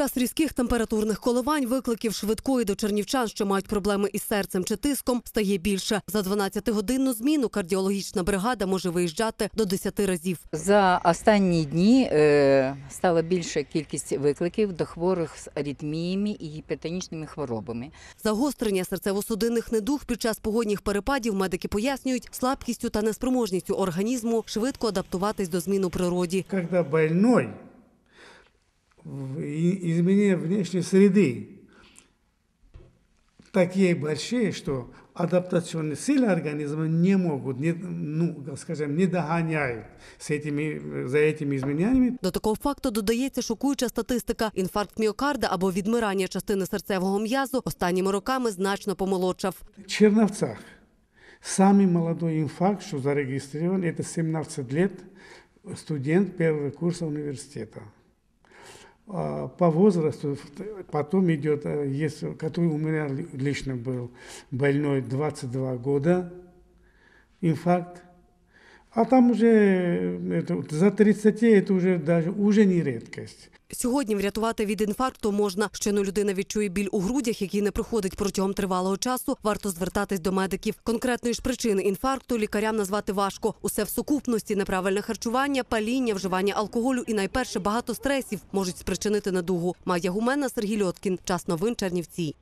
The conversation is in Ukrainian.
час різких температурних коливань викликів швидкої до чернівчан, що мають проблеми із серцем чи тиском, стає більше. За 12-годинну зміну кардіологічна бригада може виїжджати до 10 разів. За останні дні е, стала більша кількість викликів до хворих з аритміями і гіпертонічними хворобами. Загострення серцево-судинних недуг під час погодних перепадів медики пояснюють слабкістю та неспроможністю організму швидко адаптуватись до змін у природі. Когда больной, изменения внешней среды такие большие, что адаптационные силы организма не могут, не, ну, скажем, не догоняют с этими, за этими изменениями, До такого факту додається шокуюча статистика. Інфаркт міокарда або відмирання частини серцевого м'язу останніми роками значно помолодшав. В Черновцах самый молодой инфаркт, что зарегистрирован, это 17 лет, студент первого курса университета. А По возрасту потом идет, э, есть, который у меня ли- лично был, больной 22 года, инфаркт. А там уже э, это, за 30 это уже даже уже не редкость. Сьогодні врятувати від інфаркту можна. Щойно людина відчує біль у грудях, який не проходить протягом тривалого часу. Варто звертатись до медиків. Конкретної ж причини інфаркту лікарям назвати важко. Усе в сукупності неправильне харчування, паління, вживання алкоголю і найперше багато стресів можуть спричинити недугу. Майя Гумена, Сергій Льоткін. Час новин Чернівці.